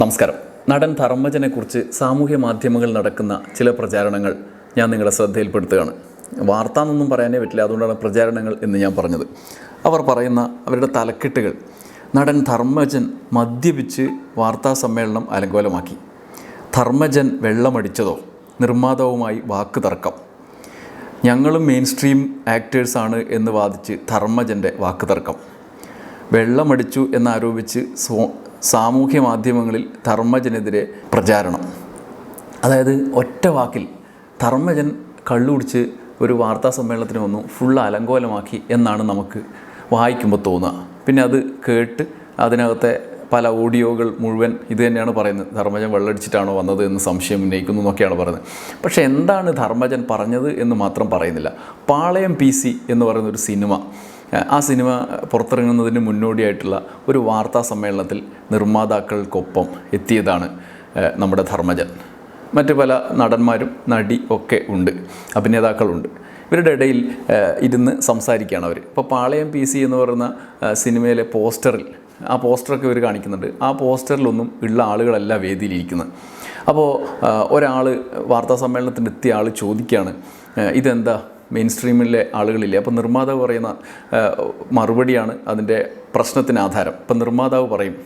നമസ്കാരം. നടൻ ധർമ്മജനെക്കുറിച്ച് സാമൂഹ്യ മാധ്യമങ്ങളിൽ നടക്കുന്ന ചില പ്രചാരണങ്ങൾ ഞാൻ നിങ്ങളെ ശ്രദ്ധയിൽപ്പെടുത്തുകയാണ്. വാർത്ത എന്നൊന്നും പറയാനേ പറ്റില്ല അതുകൊണ്ടാണ് പ്രചാരണങ്ങൾ എന്ന് ഞാൻ പറഞ്ഞത്. അവർ പറയുന്ന അവരുടെ തലക്കെട്ടുകൾ നടൻ ധർമ്മജൻ മദ്യപിച്ച് വാർത്താ സമ്മേളനം അലങ്കോലമാക്കി. ധർമ്മജൻ വെള്ളമടിച്ചതോ നിർമ്മാതാവുമായി വാക്ക് തർക്കം. ഞങ്ങളും മെയിൻ സ്ട്രീം ആക്ടേഴ്സാണ് എന്ന് വാദിച്ച് ധർമ്മജന്റെ വാക്ക് തർക്കം. വെള്ളമടിച്ചു എന്നാരോപിച്ച് സോ സാമൂഹ്യ മാധ്യമങ്ങളിൽ ധർമ്മജനെതിരെ പ്രചാരണം. അതായത് ഒറ്റ വാക്കിൽ ധർമ്മജൻ കള്ളുകുടിച്ച് ഒരു വാർത്താ സമ്മേളനത്തിന് വന്നു ഫുൾ അലങ്കോലമാക്കി എന്നാണ് നമുക്ക് വായിക്കുമ്പോൾ തോന്നുക. പിന്നെ അത് കേട്ട് അതിനകത്തെ പല ഓഡിയോകൾ മുഴുവൻ ഇത് തന്നെയാണ് പറയുന്നത്. ധർമ്മജൻ വെള്ളടിച്ചിട്ടാണോ വന്നത് എന്ന് സംശയം ഉന്നയിക്കുന്നു എന്നൊക്കെയാണ് പറയുന്നത്. പക്ഷേ എന്താണ് ധർമ്മജൻ പറഞ്ഞത് എന്ന് മാത്രം പറയുന്നില്ല. പാളയം പി സി എന്ന് പറയുന്ന ഒരു സിനിമ ആ സിനിമ പുറത്തിറങ്ങുന്നതിന് മുന്നോടിയായിട്ടുള്ള ഒരു വാർത്താ സമ്മേളനത്തിൽ നിർമ്മാതാക്കൾക്കൊപ്പം എത്തിയതാണ് നമ്മുടെ ധർമ്മജൻ. മറ്റ് പല നടന്മാരും നടി ഒക്കെ ഉണ്ട് അഭിനേതാക്കളുണ്ട്. ഇവരുടെ ഇടയിൽ ഇരുന്ന് സംസാരിക്കുകയാണ് അവർ ഇപ്പോൾ പാളയം പി സി എന്ന് പറയുന്ന സിനിമയിലെ പോസ്റ്ററിൽ ആ പോസ്റ്ററൊക്കെ ഇവർ കാണിക്കുന്നുണ്ട്. ആ പോസ്റ്ററിലൊന്നും ഉള്ള ആളുകളല്ല വേദിയിലിരിക്കുന്നത്. അപ്പോൾ ഒരാൾ വാർത്താ സമ്മേളനത്തിന് എത്തിയ ആൾ ചോദിക്കുകയാണ് ഇതെന്താ? മെയിൻ സ്ട്രീമിലെ ആളുകളില്ല? അപ്പോൾ നിർമ്മാതാവ് പറയുന്ന മറുപടിയാണ് അതിന്റെ പ്രശ്നത്തിന് ആധാരം. ഇപ്പം നിർമ്മാതാവ് പറയും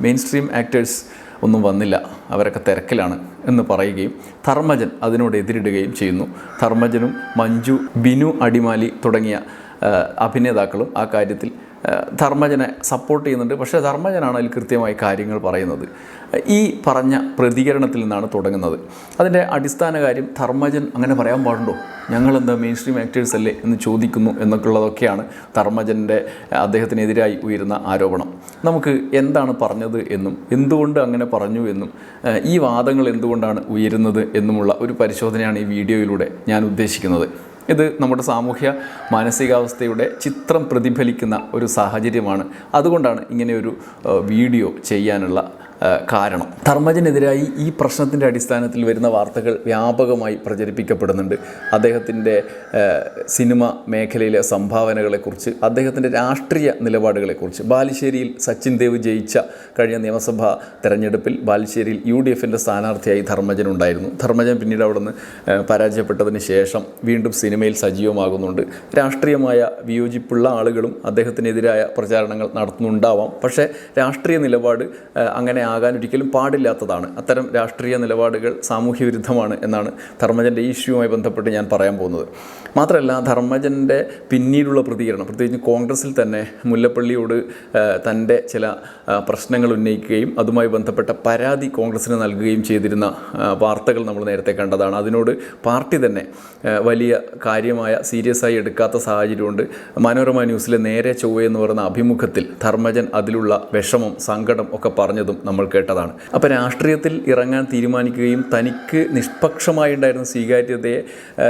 മെയിൻ സ്ട്രീം ആക്ടേഴ്സ് ഒന്നും വന്നില്ല അവരൊക്കെ തിരക്കിലാണ് എന്ന് പറയുകയും ധർമ്മജൻ അതിനോട് എതിരിടുകയും ചെയ്യുന്നു. ധർമ്മജനും മഞ്ജു ബിനു അടിമാലി തുടങ്ങിയ അഭിനേതാക്കളും ആ കാര്യത്തിൽ ധർമ്മജനെ സപ്പോർട്ട് ചെയ്യുന്നുണ്ട്. പക്ഷേ ധർമ്മജനാണ് അതിൽ കൃത്യമായി കാര്യങ്ങൾ പറയുന്നത്. ഈ പറഞ്ഞ പ്രതികരണത്തിൽ നിന്നാണ് തുടങ്ങുന്നത്. അതിന്റെ അടിസ്ഥാന കാര്യം ധർമ്മജൻ അങ്ങനെ പറയാൻ പാടുണ്ടോ? ഞങ്ങളെന്താ മെയിൻ സ്ട്രീം ആക്ടേഴ്സ് അല്ലേ എന്ന് ചോദിക്കുന്നു എന്നൊക്കെ ഉള്ളതൊക്കെയാണ് ധർമ്മജന്റെ അദ്ദേഹത്തിനെതിരായി ഉയരുന്ന ആരോപണം. നമുക്ക് എന്താണ് പറഞ്ഞത് എന്നും എന്തുകൊണ്ട് അങ്ങനെ പറഞ്ഞു എന്നും ഈ വാദങ്ങൾ എന്തുകൊണ്ടാണ് ഉയരുന്നത് എന്നുമുള്ള ഒരു പരിശോധനയാണ് ഈ വീഡിയോയിലൂടെ ഞാൻ ഉദ്ദേശിക്കുന്നത്. ഇത് നമ്മുടെ സാമൂഹ്യ മാനസികാവസ്ഥയുടെ ചിത്രം പ്രതിഫലിക്കുന്ന ഒരു സാഹചര്യമാണ്. അതുകൊണ്ടാണ് ഇങ്ങനെയൊരു ഒരു വീഡിയോ ചെയ്യാനുള്ള കാരണം. ധർമ്മജനെതിരായി ഈ പ്രശ്നത്തിന്റെ അടിസ്ഥാനത്തിൽ വരുന്ന വാർത്തകൾ വ്യാപകമായി പ്രചരിപ്പിക്കപ്പെടുന്നുണ്ട്. അദ്ദേഹത്തിന്റെ സിനിമ മേഖലയിലെ സംഭാവനകളെക്കുറിച്ച് അദ്ദേഹത്തിന്റെ രാഷ്ട്രീയ നിലപാടുകളെക്കുറിച്ച്. ബാലുശ്ശേരിയിൽ സച്ചിൻ ദേവ് ജയിച്ച കഴിഞ്ഞ നിയമസഭാ തെരഞ്ഞെടുപ്പിൽ ബാലുശ്ശേരിയിൽ യു ഡി എഫിന്റെ സ്ഥാനാർത്ഥിയായി ധർമ്മജൻ ഉണ്ടായിരുന്നു. ധർമ്മജൻ പിന്നീട് അവിടുന്ന് പരാജയപ്പെട്ടതിന് ശേഷം വീണ്ടും സിനിമയിൽ സജീവമാകുന്നുണ്ട്. രാഷ്ട്രീയമായ വിയോജിപ്പുള്ള ആളുകളും അദ്ദേഹത്തിനെതിരായ പ്രചാരണങ്ങൾ നടത്തുന്നുണ്ടാവാം. പക്ഷേ രാഷ്ട്രീയ നിലപാട് അങ്ങനെ ഒരിക്കലും പാടില്ലാത്തതാണ്. അത്തരം രാഷ്ട്രീയ നിലപാടുകൾ സാമൂഹ്യ വിരുദ്ധമാണ് എന്നാണ് ധർമ്മജന്റെ ഈ ഇഷ്യൂവുമായി ബന്ധപ്പെട്ട് ഞാൻ പറയാൻ പോകുന്നത്. മാത്രമല്ല ധർമ്മജന്റെ പിന്നീടുള്ള പ്രതികരണം പ്രത്യേകിച്ച് കോൺഗ്രസ്സിൽ തന്നെ മുല്ലപ്പള്ളിയോട് തന്റെ ചില പ്രശ്നങ്ങൾ ഉന്നയിക്കുകയും അതുമായി ബന്ധപ്പെട്ട പരാതി കോൺഗ്രസ്സിന് നൽകുകയും ചെയ്തിരുന്ന വാർത്തകൾ നമ്മൾ നേരത്തെ കണ്ടതാണ്. അതിനോട് പാർട്ടി തന്നെ വലിയ കാര്യമായ സീരിയസ് ആയി എടുക്കാത്ത സാഹചര്യമുണ്ട്. മനോരമ ന്യൂസിലെ നേരെ ചൊവ്വ എന്ന് പറയുന്ന അഭിമുഖത്തിൽ ധർമ്മജൻ അതിലുള്ള വിഷമം സങ്കടം ഒക്കെ പറഞ്ഞതും നമ്മൾ കേട്ടതാണ്. അപ്പോൾ രാഷ്ട്രീയത്തിൽ ഇറങ്ങാൻ തീരുമാനിക്കുകയും തനിക്ക് നിഷ്പക്ഷമായി ഉണ്ടായിരുന്ന സ്വീകാര്യതയെ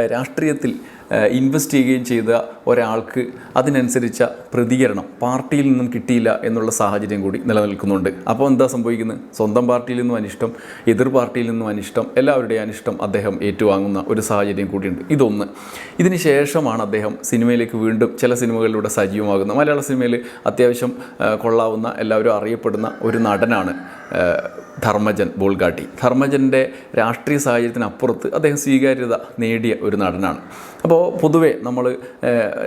രാഷ്ട്രീയത്തിൽ ഇൻവെസ്റ്റ് ചെയ്യുകയും ചെയ്ത ഒരാൾക്ക് അതിനനുസരിച്ച പ്രതികരണം പാർട്ടിയിൽ നിന്നും കിട്ടിയില്ല എന്നുള്ള സാഹചര്യം കൂടി നിലനിൽക്കുന്നുണ്ട്. അപ്പോൾ എന്താ സംഭവിക്കുന്നത്? സ്വന്തം പാർട്ടിയിൽ നിന്നും അനിഷ്ടം എതിർ പാർട്ടിയിൽ നിന്നും അനിഷ്ടം എല്ലാവരുടെയും അനിഷ്ടം അദ്ദേഹം ഏറ്റുവാങ്ങുന്ന ഒരു സാഹചര്യം കൂടിയുണ്ട്. ഇതൊന്ന്. ഇതിന് ശേഷമാണ് അദ്ദേഹം സിനിമയിലേക്ക് വീണ്ടും ചില സിനിമകളിലൂടെ സജീവമാകുന്നത്. മലയാള സിനിമയിൽ അത്യാവശ്യം കൊള്ളാവുന്ന എല്ലാവരും അറിയപ്പെടുന്ന ഒരു നടനാണ് ധർമ്മജൻ ബോൾഗാട്ടി. ധർമ്മജന്റെ രാഷ്ട്രീയ സാഹചര്യത്തിനപ്പുറത്ത് അദ്ദേഹം സ്വീകാര്യത നേടിയ ഒരു നടനാണ്. അപ്പോൾ പൊതുവേ നമ്മൾ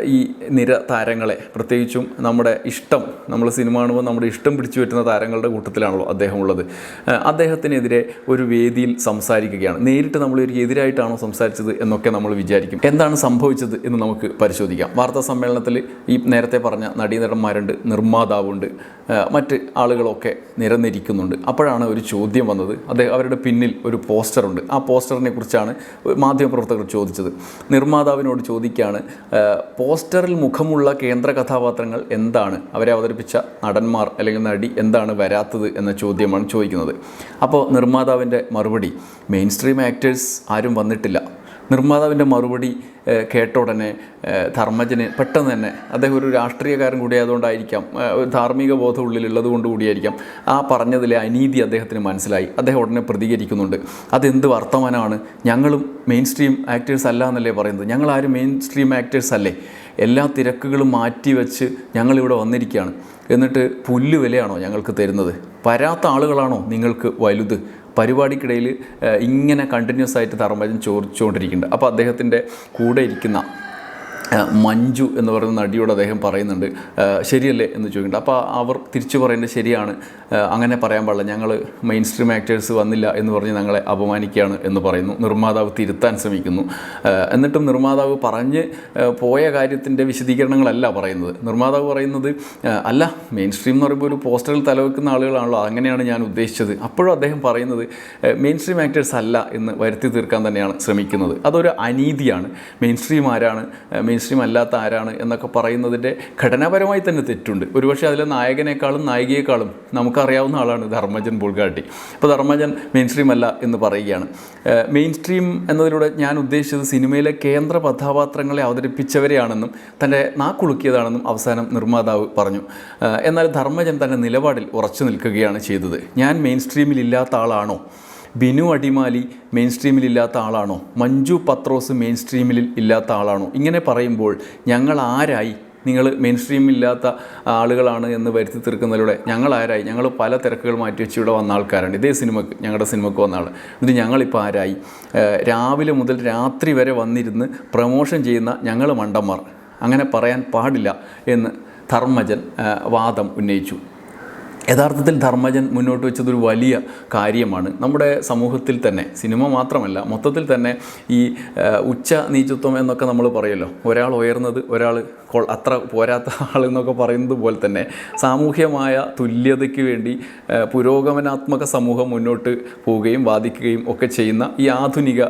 ഈ നിര താരങ്ങളെ പ്രത്യേകിച്ചും നമ്മുടെ ഇഷ്ടം നമ്മൾ സിനിമ കാണുമ്പോൾ നമ്മുടെ ഇഷ്ടം പിടിച്ചു പറ്റുന്ന താരങ്ങളുടെ കൂട്ടത്തിലാണല്ലോ അദ്ദേഹം ഉള്ളത് അദ്ദേഹത്തിനെതിരെ ഒരു വേദിയിൽ സംസാരിക്കുകയാണ്. നേരിട്ട് നമ്മൾ ഒരു എതിരായിട്ടാണോ സംസാരിച്ചത് എന്നൊക്കെ നമ്മൾ വിചാരിക്കും. എന്താണ് സംഭവിച്ചത് എന്ന് നമുക്ക് പരിശോധിക്കാം. വാർത്താ സമ്മേളനത്തിൽ ഈ നേരത്തെ പറഞ്ഞ നടീനടന്മാരുണ്ട് നിർമ്മാതാവുണ്ട് മറ്റ് ആളുകളൊക്കെ നിരന്നിരിക്കുന്നുണ്ട്. അപ്പോഴാണ് ഒരു ചോദ്യം വന്നത്. അദ്ദേഹം അവരുടെ പിന്നിൽ ഒരു പോസ്റ്ററുണ്ട്. ആ പോസ്റ്ററിനെ കുറിച്ചാണ് മാധ്യമപ്രവർത്തകർ ചോദിച്ചത്. നിർമ്മാതാവിനോട് ചോദിക്കുകയാണ് പോസ്റ്ററിൽ മുഖമുള്ള കേന്ദ്ര കഥാപാത്രങ്ങൾ എന്താണ്? അവരെ അവതരിപ്പിച്ച നടന്മാർ അല്ലെങ്കിൽ നടി എന്താണ് വരാത്തത് എന്ന ചോദ്യമാണ് ചോദിക്കുന്നത്. അപ്പോൾ നിർമ്മാതാവിന്റെ മറുപടി മെയിൻ സ്ട്രീം ആക്ടേഴ്സ് ആരും വന്നിട്ടില്ല. നിർമ്മാതാവിന്റെ മറുപടി കേട്ട ഉടനെ ധർമ്മജന് പെട്ടെന്ന് തന്നെ അദ്ദേഹം ഒരു രാഷ്ട്രീയക്കാരൻ കൂടിയായതുകൊണ്ടായിരിക്കാം ധാർമ്മിക ബോധം ഉള്ളിലുള്ളത് കൊണ്ട് കൂടിയായിരിക്കാം. ആ പറഞ്ഞതിലെ അനീതി അദ്ദേഹത്തിന് മനസ്സിലായി. അദ്ദേഹം ഉടനെ പ്രതികരിക്കുന്നുണ്ട്. അതെന്ത് വർത്തമാനമാണ്? ഞങ്ങളും മെയിൻ സ്ട്രീം ആക്ടേഴ്സ് അല്ല എന്നല്ലേ പറയുന്നത്? ഞങ്ങളാരും മെയിൻ സ്ട്രീം ആക്ടേഴ്സ് അല്ലേ? എല്ലാ തിരക്കുകളും മാറ്റി വെച്ച് ഞങ്ങളിവിടെ വന്നിരിക്കുകയാണ്. എന്നിട്ട് പുല്ല് വിലയാണോ ഞങ്ങൾക്ക് തരുന്നത്? വരാത്ത ആളുകളാണോ നിങ്ങൾക്ക് വലുത്? പരിപാടിക്കിടയിൽ ഇങ്ങനെ കണ്ടിന്യൂസ് ആയിട്ട് ധർമ്മജൻ ചോദിച്ചുകൊണ്ടിരിക്കുന്നുണ്ട് അപ്പോൾ അദ്ദേഹത്തിന്റെ കൂടെ ഇരിക്കുന്ന മഞ്ജു എന്ന് പറയുന്ന നടിയോട് അദ്ദേഹം പറയുന്നുണ്ട് ശരിയല്ലേ എന്ന് ചോദിക്കുന്നുണ്ട്. അപ്പോൾ അവർ തിരിച്ചു പറയുന്നത് ശരിയാണ്. അങ്ങനെ പറയാൻ പാടില്ല. ഞങ്ങൾ മെയിൻ സ്ട്രീം ആക്ടേഴ്സ് വന്നില്ല എന്ന് പറഞ്ഞ് ഞങ്ങളെ അപമാനിക്കുകയാണ് എന്ന് പറയുന്നു. നിർമ്മാതാവ് തിരുത്താൻ ശ്രമിക്കുന്നു. എന്നിട്ടും നിർമ്മാതാവ് പറഞ്ഞ് പോയ കാര്യത്തിന്റെ വിശദീകരണങ്ങളല്ല പറയുന്നത്. നിർമ്മാതാവ് പറയുന്നത് അല്ല മെയിൻ സ്ട്രീം എന്ന് പറയുമ്പോൾ ഒരു പോസ്റ്ററിൽ തലവെക്കുന്ന ആളുകളാണല്ലോ. അങ്ങനെയാണ് ഞാൻ ഉദ്ദേശിച്ചത്. അപ്പോഴും അദ്ദേഹം പറയുന്നത് മെയിൻ സ്ട്രീം ആക്ടേഴ്സ് അല്ല എന്ന് വരുത്തി തീർക്കാൻ തന്നെയാണ് ശ്രമിക്കുന്നത്. അതൊരു അനീതിയാണ്. മെയിൻ സ്ട്രീം ആരാണ്? മെയിൻ സ്ട്രീം അല്ലാത്ത ആരാണ് എന്നൊക്കെ പറയുന്നതിന്റെ ഘടനാപരമായി തന്നെ തെറ്റുണ്ട്. ഒരുപക്ഷെ അതിലെ നായകനേക്കാളും നായികയെക്കാളും നമുക്കറിയാവുന്ന ആളാണ് ധർമ്മജൻ ബുൾഗാട്ടി. അപ്പോൾ ധർമ്മജൻ മെയിൻ സ്ട്രീം അല്ല എന്ന് പറയുകയാണ്. മെയിൻ സ്ട്രീം എന്നതിലൂടെ ഞാൻ ഉദ്ദേശിച്ചത് സിനിമയിലെ കേന്ദ്ര കഥാപാത്രങ്ങളെ അവതരിപ്പിച്ചവരെയാണെന്നും തന്റെ നാക്കുളുക്കിയതാണെന്നും അവസാനം നിർമ്മാതാവ് പറഞ്ഞു. എന്നാൽ ധർമ്മജൻ തന്റെ നിലപാടിൽ ഉറച്ചു നിൽക്കുകയാണ് ചെയ്തത്. ഞാൻ മെയിൻ സ്ട്രീമിൽ ഇല്ലാത്ത ആളാണോ? ബിനു അടിമാലി മെയിൻ സ്ട്രീമിൽ ഇല്ലാത്ത ആളാണോ? മഞ്ജു പത്രോസ് മെയിൻ സ്ട്രീമിൽ ഇല്ലാത്ത ആളാണോ? ഇങ്ങനെ പറയുമ്പോൾ ഞങ്ങൾ ആരായി? നിങ്ങൾ മെയിൻ സ്ട്രീമില്ലാത്ത ആളുകളാണ് എന്ന് വരുത്തി തീർക്കുന്നതിലൂടെ ഞങ്ങൾ ആരായി? ഞങ്ങൾ പല തിരക്കുകൾ മാറ്റി വെച്ച് ഇവിടെ വന്ന ആൾക്കാരാണ്. ഇതേ സിനിമക്ക് ഞങ്ങളുടെ സിനിമക്ക് വന്ന ആൾ എന്നിട്ട് ഞങ്ങളിപ്പോൾ ആരായി? രാവിലെ മുതൽ രാത്രി വരെ വന്നിരുന്ന് പ്രമോഷൻ ചെയ്യുന്ന ഞങ്ങൾ മണ്ടന്മാർ. അങ്ങനെ പറയാൻ പാടില്ല എന്ന് ധർമ്മജൻ വാദം ഉന്നയിച്ചു. യഥാർത്ഥത്തിൽ ധർമ്മജൻ മുന്നോട്ട് വെച്ചതൊരു വലിയ കാര്യമാണ്. നമ്മുടെ സമൂഹത്തിൽ തന്നെ സിനിമ മാത്രമല്ല മൊത്തത്തിൽ തന്നെ ഈ ഉച്ച നീചത്വം എന്നൊക്കെ നമ്മൾ പറയുമല്ലോ ഒരാൾ ഉയർന്നത് ഒരാൾ അത്ര പോരാത്ത ആൾ എന്നൊക്കെ പറയുന്നത് പോലെ തന്നെ സാമൂഹ്യമായ തുല്യതയ്ക്ക് വേണ്ടി പുരോഗമനാത്മക സമൂഹം മുന്നോട്ട് പോവുകയും വാദിക്കുകയും ഒക്കെ ചെയ്യുന്ന ഈ ആധുനിക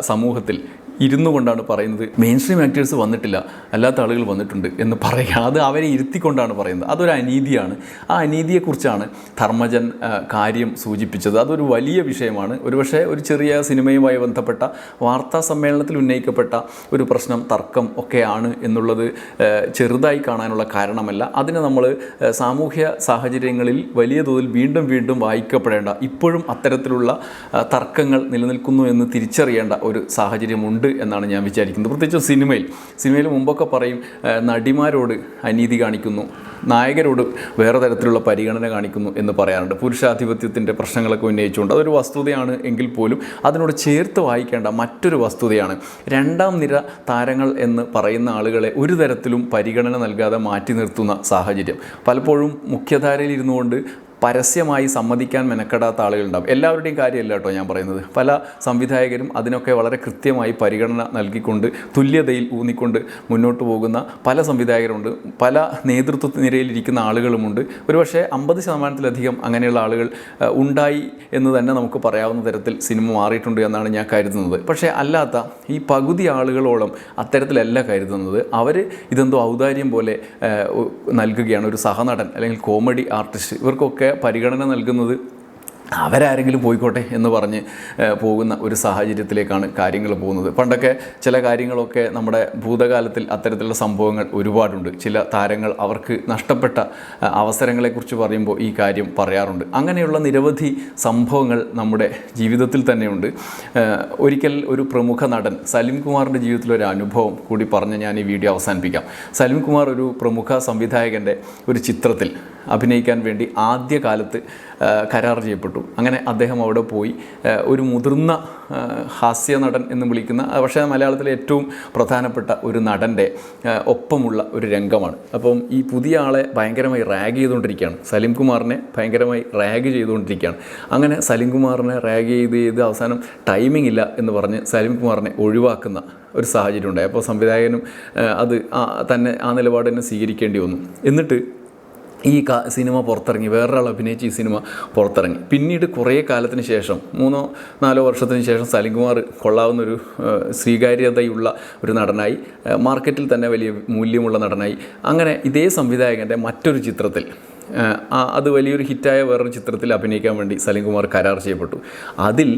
സമൂഹത്തിൽ ഇരുന്നു കൊണ്ടാണ് പറയുന്നത്. മെയിൻ സ്ട്രീം ആക്ടേഴ്സ് വന്നിട്ടില്ല. അല്ലാത്ത ആളുകൾ വന്നിട്ടുണ്ട് എന്ന് പറയുക. അത് അവരെ ഇരുത്തിക്കൊണ്ടാണ് പറയുന്നത്. അതൊരു അനീതിയാണ്. ആ അനീതിയെക്കുറിച്ചാണ് ധർമ്മജൻ കാര്യം സൂചിപ്പിച്ചത്. അതൊരു വലിയ വിഷയമാണ്. ഒരുപക്ഷെ ഒരു ചെറിയ സിനിമയുമായി ബന്ധപ്പെട്ട വാർത്താ സമ്മേളനത്തിൽ ഉന്നയിക്കപ്പെട്ട ഒരു പ്രശ്നം തർക്കം ഒക്കെയാണ് എന്നുള്ളത് ചെറുതായി കാണാനുള്ള കാരണമല്ല. അതിനെ നമ്മൾ സാമൂഹ്യ സാഹചര്യങ്ങളിൽ വലിയ തോതിൽ വീണ്ടും വീണ്ടും വായിക്കപ്പെടേണ്ട ഇപ്പോഴും അത്തരത്തിലുള്ള തർക്കങ്ങൾ നിലനിൽക്കുന്നു എന്ന് തിരിച്ചറിയേണ്ട ഒരു സാഹചര്യമുണ്ട് എന്നാണ് ഞാൻ വിചാരിക്കുന്നത്. പ്രത്യേകിച്ചും സിനിമയിൽ. സിനിമയിൽ മുമ്പൊക്കെ പറയും നടിമാരോട് അനീതി കാണിക്കുന്നു നായകരോട് വേറെ തരത്തിലുള്ള പരിഗണന കാണിക്കുന്നു എന്ന് പറയാറുണ്ട്. പുരുഷാധിപത്യത്തിന്റെ പ്രശ്നങ്ങളൊക്കെ ഉന്നയിച്ചുകൊണ്ട് അതൊരു വസ്തുതയാണ് എങ്കിൽ പോലും അതിനോട് ചേർത്ത് വായിക്കേണ്ട മറ്റൊരു വസ്തുതയാണ്. രണ്ടാം നിര താരങ്ങൾ എന്ന് പറയുന്ന ആളുകളെ ഒരു തരത്തിലും പരിഗണന നൽകാതെ മാറ്റി നിർത്തുന്ന സാഹചര്യം. പലപ്പോഴും മുഖ്യധാരയിൽ ഇരുന്നുകൊണ്ട് പരസ്യമായി സമ്മതിക്കാൻ മെനക്കെടാത്ത ആളുകളുണ്ടാവും. എല്ലാവരുടെയും കാര്യമല്ല കേട്ടോ ഞാൻ പറയുന്നത്. പല സംവിധായകരും അതിനൊക്കെ വളരെ കൃത്യമായി പരിഗണന നൽകിക്കൊണ്ട് തുല്യതയിൽ ഊന്നിക്കൊണ്ട് മുന്നോട്ട് പോകുന്ന പല സംവിധായകരുണ്ട്. പല നേതൃത്വ നിരയിലിരിക്കുന്ന ആളുകളുമുണ്ട്. ഒരുപക്ഷെ അമ്പത് ശതമാനത്തിലധികം അങ്ങനെയുള്ള ആളുകൾ ഉണ്ടായി എന്ന് തന്നെ നമുക്ക് പറയാവുന്ന തരത്തിൽ സിനിമ മാറിയിട്ടുണ്ട് എന്നാണ് ഞാൻ കരുതുന്നത്. പക്ഷേ അല്ലാത്ത ഈ പകുതി ആളുകളോളം അത്തരത്തിലല്ല കരുതുന്നത്. അവർ ഇതെന്തോ ഔദാര്യം പോലെ നൽകുകയാണ്. ഒരു സഹനടൻ അല്ലെങ്കിൽ കോമഡി ആർട്ടിസ്റ്റ്. ഇവർക്കൊക്കെ പരിഗണന നൽകുന്നത് അവരാരെങ്കിലും പോയിക്കോട്ടെ എന്ന് പറഞ്ഞ് പോകുന്ന ഒരു സാഹചര്യത്തിലേക്കാണ് കാര്യങ്ങൾ പോകുന്നത്. പണ്ടൊക്കെ ചില കാര്യങ്ങളൊക്കെ നമ്മുടെ ഭൂതകാലത്തിൽ അത്തരത്തിലുള്ള സംഭവങ്ങൾ ഒരുപാടുണ്ട്. ചില താരങ്ങൾ അവർക്ക് നഷ്ടപ്പെട്ട അവസരങ്ങളെക്കുറിച്ച് പറയുമ്പോൾ ഈ കാര്യം പറയാറുണ്ട്. അങ്ങനെയുള്ള നിരവധി സംഭവങ്ങൾ നമ്മുടെ ജീവിതത്തിൽ തന്നെയുണ്ട്. ഒരിക്കൽ ഒരു പ്രമുഖ നടൻ സലിം കുമാറിന്റെ ജീവിതത്തിലെ ഒരു അനുഭവം കൂടി പറഞ്ഞ് ഞാൻ ഈ വീഡിയോ അവസാനിപ്പിക്കാം. സലിം കുമാർ ഒരു പ്രമുഖ സംവിധായകന്റെ ഒരു ചിത്രത്തിൽ അഭിനയിക്കാൻ വേണ്ടി ആദ്യ കാലത്ത് ആ, കരാർ ചെയ്യപ്പെട്ടു. അങ്ങനെ അദ്ദേഹം അവിടെ പോയി. ഒരു മുതിർന്ന ഹാസ്യ നടൻ എന്ന് വിളിക്കുന്ന പക്ഷേ മലയാളത്തിലെ ഏറ്റവും പ്രധാനപ്പെട്ട ഒരു നടന്റെ ഒപ്പമുള്ള ഒരു രംഗമാണ്. അപ്പം ഈ പുതിയ ആളെ ഭയങ്കരമായി റാഗ് ചെയ്തുകൊണ്ടിരിക്കുകയാണ്. സലീം കുമാറിനെ ഭയങ്കരമായി റാഗ് ചെയ്തുകൊണ്ടിരിക്കുകയാണ്. അങ്ങനെ സലീം കുമാറിനെ റാഗ് ചെയ്ത് ചെയ്ത് അവസാനം ടൈമിംഗ് ഇല്ല എന്ന് പറഞ്ഞ് സലീം കുമാറിനെ ഒഴിവാക്കുന്ന ഒരു സാഹചര്യം ഉണ്ടായി അപ്പോൾ സംവിധായകനും അത് തന്നെ ആ നിലപാട് തന്നെ സ്വീകരിക്കേണ്ടി വന്നു. എന്നിട്ട് ഈ സിനിമ പുറത്തിറങ്ങി വേറൊരാൾ അഭിനയിച്ച് ഈ സിനിമ പുറത്തിറങ്ങി. പിന്നീട് കുറേ കാലത്തിന് ശേഷം മൂന്നോ നാലോ വർഷത്തിന് ശേഷം സലിംകുമാർ കൊള്ളാവുന്ന ഒരു സ്വീകാര്യതയുള്ള ഒരു നടനായി മാർക്കറ്റിൽ തന്നെ വലിയ മൂല്യമുള്ള നടനായി. അങ്ങനെ ഇതേ സംവിധായകന്റെ മറ്റൊരു ചിത്രത്തിൽ അത് വലിയൊരു ഹിറ്റായ വേറൊരു ചിത്രത്തിൽ അഭിനയിക്കാൻ വേണ്ടി സലീം കുമാർ കരാർ ചെയ്യപ്പെട്ടു. അതിൽ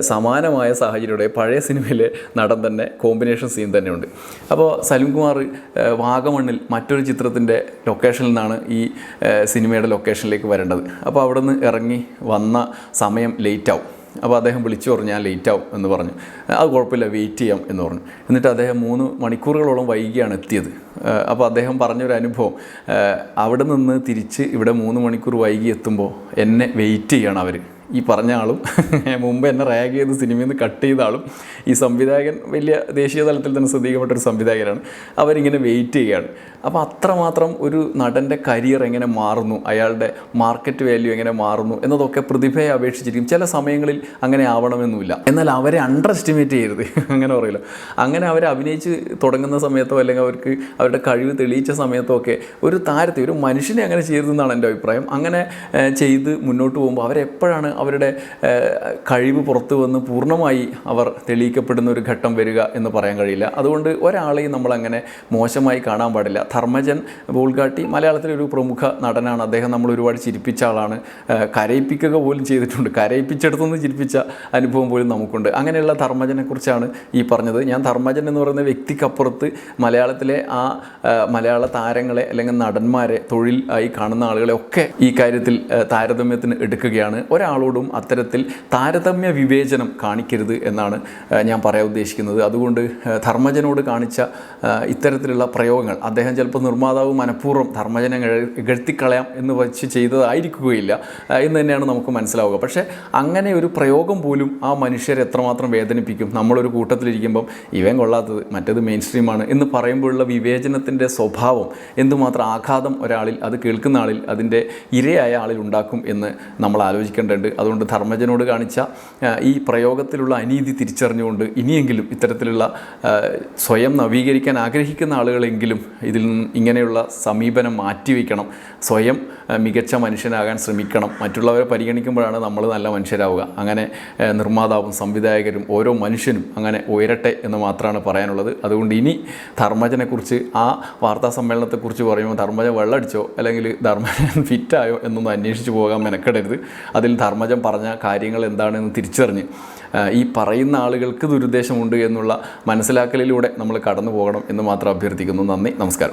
സമാനമായ സാഹചര്യയുടെ പഴയ സിനിമയിലെ നടൻ തന്നെ കോമ്പിനേഷൻ സീൻ തന്നെയുണ്ട്. അപ്പോൾ സലീം കുമാർ വാഗമണ്ണിൽ മറ്റൊരു ചിത്രത്തിന്റെ ലൊക്കേഷനിൽ നിന്നാണ് ഈ സിനിമയുടെ ലൊക്കേഷനിലേക്ക് വരേണ്ടത്. അപ്പോൾ അവിടെ നിന്ന് ഇറങ്ങി വന്ന സമയം ലേറ്റ് ആവും അപ്പോൾ അദ്ദേഹം വിളിച്ചു പറഞ്ഞു ഞാൻ ലേറ്റ് ആവും എന്ന് പറഞ്ഞു. അത് കുഴപ്പമില്ല വെയിറ്റ് ചെയ്യാം എന്ന് പറഞ്ഞു. എന്നിട്ട് അദ്ദേഹം മൂന്ന് മണിക്കൂറുകളോളം വൈകിയാണ് എത്തിയത്. അപ്പോൾ അദ്ദേഹം പറഞ്ഞൊരു അനുഭവം. അവിടെ നിന്ന് തിരിച്ച് ഇവിടെ മൂന്ന് മണിക്കൂർ വൈകി എത്തുമ്പോൾ എന്നെ വെയിറ്റ് ചെയ്യണം അവർ ഈ പറഞ്ഞ ആളും മുമ്പ് എന്നെ റാഗ് ചെയ്ത് സിനിമയിൽ നിന്ന് കട്ട് ചെയ്ത ആളും ഈ സംവിധായകൻ വലിയ ദേശീയ തലത്തിൽ തന്നെ ശ്രദ്ധിക്കപ്പെട്ട ഒരു സംവിധായകനാണ്. അവരിങ്ങനെ വെയിറ്റ് ചെയ്യുകയാണ്. അപ്പോൾ അത്രമാത്രം ഒരു നടന്റെ കരിയർ എങ്ങനെ മാറുന്നു അയാളുടെ മാർക്കറ്റ് വാല്യൂ എങ്ങനെ മാറുന്നു എന്നതൊക്കെ പ്രതിഭയെ അപേക്ഷിച്ചിരിക്കും. ചില സമയങ്ങളിൽ അങ്ങനെ ആവണമെന്നുമില്ല എന്നാൽ അവരെ അണ്ടർ എസ്റ്റിമേറ്റ് ചെയ്യരുത്. അങ്ങനെ പറയില്ല. അങ്ങനെ അവരെ അഭിനയിച്ച് തുടങ്ങുന്ന സമയത്തോ അല്ലെങ്കിൽ അവർക്ക് അവരുടെ കഴിവ് തെളിയിച്ച സമയത്തോ ഒക്കെ ഒരു താരത്തെ ഒരു മനുഷ്യനെ അങ്ങനെ ചെയ്യരുതെന്നാണ് എന്റെ അഭിപ്രായം. അങ്ങനെ ചെയ്ത് മുന്നോട്ട് പോകുമ്പോൾ അവരെപ്പോഴാണ് അവരുടെ കഴിവ് പുറത്തു വന്ന് പൂർണമായി അവർ തെളിയിക്കപ്പെടുന്ന ഒരു ഘട്ടം വരിക എന്ന് പറയാൻ കഴിയില്ല. അതുകൊണ്ട് ഒരാളെയും നമ്മളങ്ങനെ മോശമായി കാണാൻ പാടില്ല. ധർമ്മജൻ ബോൾഗാട്ടി മലയാളത്തിലെ ഒരു പ്രമുഖ നടനാണ്. അദ്ദേഹം നമ്മൾ ഒരുപാട് ചിരിപ്പിച്ച ആളാണ്. കരയിപ്പിക്കുക പോലും ചെയ്തിട്ടുണ്ട്. കരയിപ്പിച്ചെടുത്തുനിന്ന് ചിരിപ്പിച്ച അനുഭവം പോലും നമുക്കുണ്ട്. അങ്ങനെയുള്ള ധർമ്മജനെക്കുറിച്ചാണ് ഈ പറഞ്ഞത്. ഞാൻ ധർമ്മജൻ എന്ന് പറയുന്ന വ്യക്തിക്കപ്പുറത്ത് മലയാളത്തിലെ ആ മലയാള താരങ്ങളെ അല്ലെങ്കിൽ നടന്മാരെ തൊഴിൽ ആയി കാണുന്ന ആളുകളെ ഒക്കെ ഈ കാര്യത്തിൽ താരതമ്യത്തിന് എടുക്കുകയാണ്. ഒരാളോടും അത്തരത്തിൽ താരതമ്യ വിവേചനം കാണിക്കരുത് എന്നാണ് ഞാൻ പറയാൻ ഉദ്ദേശിക്കുന്നത്. അതുകൊണ്ട് ധർമ്മജനോട് കാണിച്ച ഇത്തരത്തിലുള്ള പ്രയോഗങ്ങൾ അദ്ദേഹം ചിലപ്പോൾ നിർമ്മാതാവ് മനഃപൂർവം ധർമ്മജനെ ഇകഴ്ത്തിക്കളയാം എന്ന് വെച്ച് ചെയ്തതായിരിക്കുകയില്ല എന്ന് തന്നെയാണ് നമുക്ക് മനസ്സിലാവുക. പക്ഷേ അങ്ങനെ ഒരു പ്രയോഗം പോലും ആ മനുഷ്യരെ എത്രമാത്രം വേദനിപ്പിക്കും? നമ്മളൊരു കൂട്ടത്തിലിരിക്കുമ്പം ഇവൻ കൊള്ളാത്തത് മറ്റേത് മെയിൻ സ്ട്രീമാണ് എന്ന് പറയുമ്പോഴുള്ള വിവേചനത്തിന്റെ സ്വഭാവം എന്തുമാത്രം ആഘാതം ഒരാളിൽ അത് കേൾക്കുന്ന ആളിൽ അതിന്റെ ഇരയായ ആളിൽ ഉണ്ടാക്കും എന്ന് നമ്മൾ ആലോചിക്കേണ്ടതുണ്ട്. അതുകൊണ്ട് ധർമ്മജനോട് കാണിച്ച ഈ പ്രയോഗത്തിലുള്ള അനീതി തിരിച്ചറിഞ്ഞുകൊണ്ട് ഇനിയെങ്കിലും ഇത്തരത്തിലുള്ള സ്വയം നവീകരിക്കാൻ ആഗ്രഹിക്കുന്ന ആളുകളെങ്കിലും ഇതിൽ നിന്ന് ഇങ്ങനെയുള്ള സമീപനം മാറ്റിവെക്കണം. സ്വയം മികച്ച മനുഷ്യനാകാൻ ശ്രമിക്കണം. മറ്റുള്ളവരെ പരിഗണിക്കുമ്പോഴാണ് നമ്മൾ നല്ല മനുഷ്യരാവുക. അങ്ങനെ നിർമ്മാതാവും സംവിധായകരും ഓരോ മനുഷ്യനും അങ്ങനെ ഉയരട്ടെ എന്ന് മാത്രമാണ് പറയാനുള്ളത്. അതുകൊണ്ട് ഇനി ധർമ്മജനെക്കുറിച്ച് ആ വാർത്താ സമ്മേളനത്തെക്കുറിച്ച് പറയുമ്പോൾ ധർമ്മജൻ വെള്ളടിച്ചോ അല്ലെങ്കിൽ ധർമ്മജൻ ഫിറ്റായോ എന്നൊന്നും അന്വേഷിച്ച് പോകാൻ മെനക്കെടരുത്. അതിൽ ധർമ്മജൻ പറഞ്ഞ കാര്യങ്ങൾ എന്താണെന്ന് തിരിച്ചറിഞ്ഞ് ഈ പറയുന്ന ആളുകൾക്ക് ദുരുദ്ദേശമുണ്ട് എന്നുള്ള മനസ്സിലാക്കലിലൂടെ നമ്മൾ കടന്നു പോകണം എന്ന് മാത്രം അഭ്യർത്ഥിക്കുന്നു. നന്ദി നമസ്കാരം.